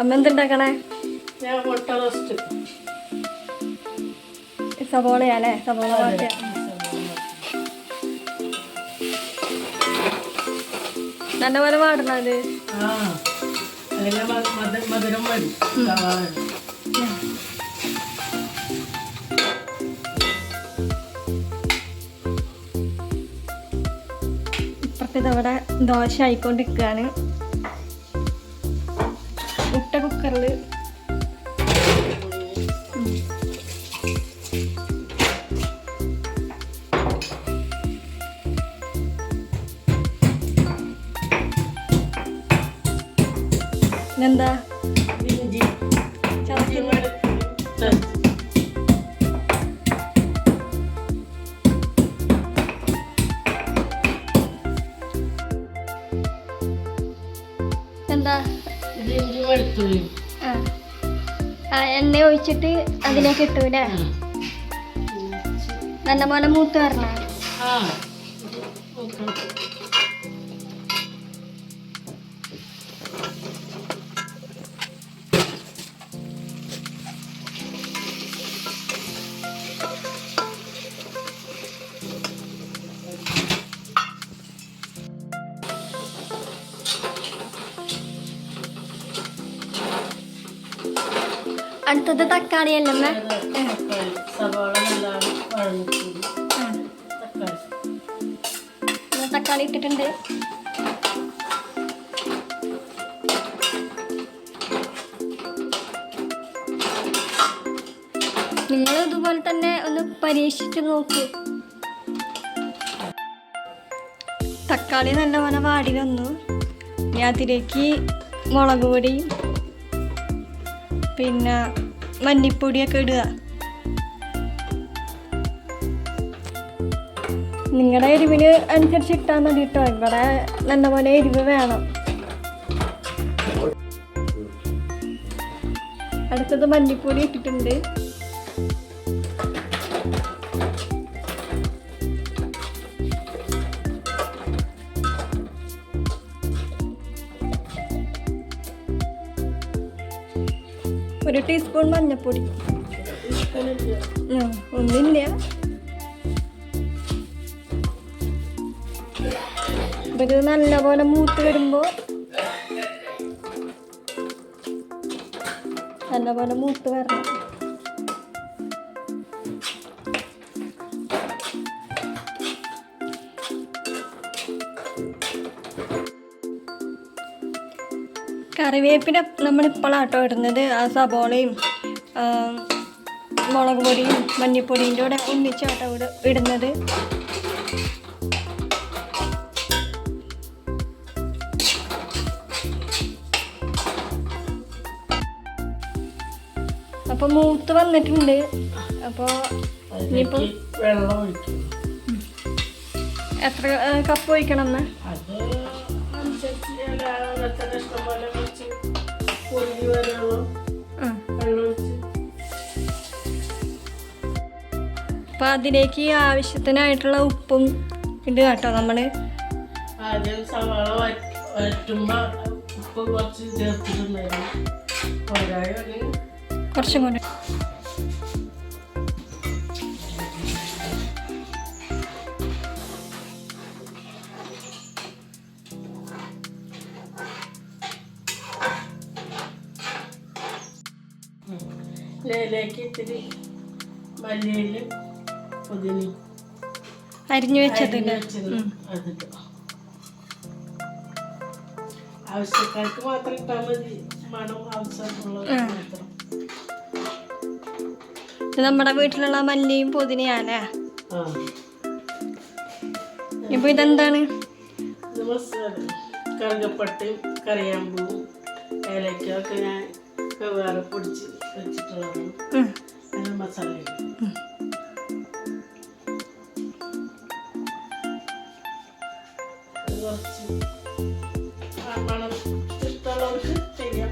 അമ്മ എന്തുണ്ടാക്കണേ? ഞാൻ മുട്ട റോസ്റ്റ്. നല്ലപോലെ പാടണത് മധുരം വരും. ഇപ്പുറത്ത് ഇതവിടെ ദോശ ആയിക്കൊണ്ടിരിക്കുകയാണ് കുക്കറിൽ എന്താ ഇഞ്ചി എന്താ ഇഞ്ചി വെളുത്തുള്ളി എണ്ണ ഒഴിച്ചിട്ട് അതിലേക്ക് ഇട്ടൂലേ നല്ലപോലെ മൂത്ത് വരണം. അടുത്തത് തക്കാളി അല്ലേ തക്കാളി സവാള തക്കാളി. തക്കാളി ഇട്ടിട്ടുണ്ട്. നിങ്ങൾ ഇതുപോലെ തന്നെ ഒന്ന് പരീക്ഷിച്ച് നോക്കൂ. തക്കാളി നല്ലപോലെ വാടി വന്നു. ഞാൻ അതിലേക്ക് മുളക് പൊടി പിന്നെ മല്ലിപ്പൊടിയൊക്കെ ഇടുക. നിങ്ങളുടെ എരിവിന് അനുസരിച്ച് ഇട്ടാൽ മതി കേട്ടോ ഇവിടെ നല്ലപോലെ എരിവ് വേണം. അടുത്തത് മല്ലിപ്പൊടി ഇട്ടിട്ടുണ്ട്. ഒരു ടീസ്പൂൺ മഞ്ഞപ്പൊടി. ഒന്നില്ല ഇത് നല്ലപോലെ മൂത്ത് വരുമ്പോ നല്ലപോലെ മൂത്ത് വരണം. കറിവേപ്പില നമ്മൾ ഇപ്പോഴാട്ടോ ഇടുന്നത്. ആ സബോളയും മുളക് പൊടിയും മഞ്ഞൾപ്പൊടിന്റെ കൂടെ ഒന്നിച്ചാട്ടോ ഇട ഇടുന്നത്. അപ്പൊ മൂത്ത് വന്നിട്ടുണ്ട്. അപ്പോൾ വെള്ളം ഒഴിക്കും. എത്ര കപ്പ് ഒഴിക്കണം എന്ന് അപ്പൊ അതിലേക്ക് ആവശ്യത്തിനായിട്ടുള്ള ഉപ്പും ഇടുക കേട്ടോ നമ്മൾ. ആദ്യം സവാള ഉപ്പ് കുറച്ച് ചേർത്തിട്ടുണ്ടായിരുന്നു. കൂടി. ഇതിലേക്ക് ഇത്തിരി മല്ലിയിലും പുതിനയും അരിഞ്ഞു വെച്ചതില്ല വെച്ചത് അതിട്ട് ആവശ്യക്കാർക്ക് മാത്രം ഇട്ടാൽ മതി. മണം ആവശ്യമുള്ളത് മാത്രം. നമ്മുടെ വീട്ടിലുള്ള മല്ലിയും പുതിനയാല്ലേ ആ. ഇപ്പൊ ഇതെന്താണ്? കറുകപ്പട്ട് കറിയാമ്പൂ ഏലക്കൊക്കെ ഞാൻ വേറെ പൊടിച്ച് വെച്ചിട്ടുള്ളതാണ്. മസാല കുറച്ച്. മണം. ഇഷ്ടമുള്ളവർക്ക് ചെയ്യാം.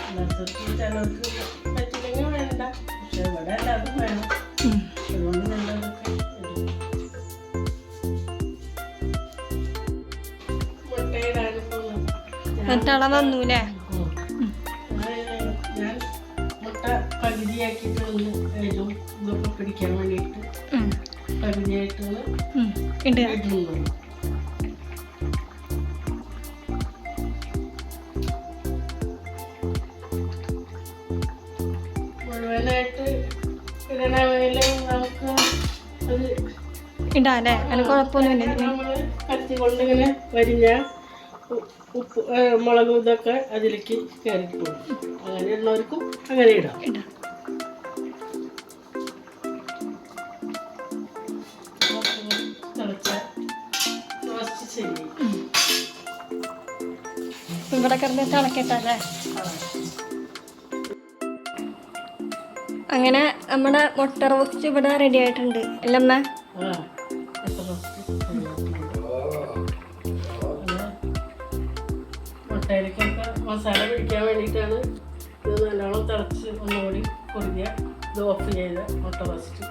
അല്ലാത്തവർക്ക് ചിലർക്ക് പറ്റില്ലെങ്കിൽ വേണ്ട. പക്ഷെ ഇവിടെ എല്ലാതും വേണം. അതുകൊണ്ട് നല്ലതൊക്കെ മുട്ടയിടാനും ഉം. അത് ഞാൻ മുട്ട പകുതിയാക്കിയിട്ട് ഒന്ന് എഴുതും ഇതൊക്കെ പിടിക്കാൻ വേണ്ടിയിട്ട് മുഴുവനായിട്ട് ഇടണമെങ്കിൽ നമുക്ക് അതിന് കുഴപ്പമൊന്നുമില്ല ഇങ്ങനെ വരിഞ്ഞ ഉപ്പ് മുളകും ഇതൊക്കെ അതിലേക്ക് കയറിപ്പോകും. അങ്ങനെ ഉള്ളവർക്കും അങ്ങനെ ഇടാം. ഇവിടെ കിടന്ന് തിളക്കട്ടല്ലേ അങ്ങനെ നമ്മുടെ മുട്ട റോസ്റ്റ് ഇവിടെ റെഡി ആയിട്ടുണ്ട്. അല്ലമ്മ മുട്ടയിലേക്കൊക്കെ മസാല പിടിക്കാൻ വേണ്ടിയിട്ടാണ് ഇത് നല്ലോണം തിളച്ച് ഒന്നുകൂടി കുറുകിയ ഇത് ഓഫ് ചെയ്ത മുട്ട റോസ്റ്റ്.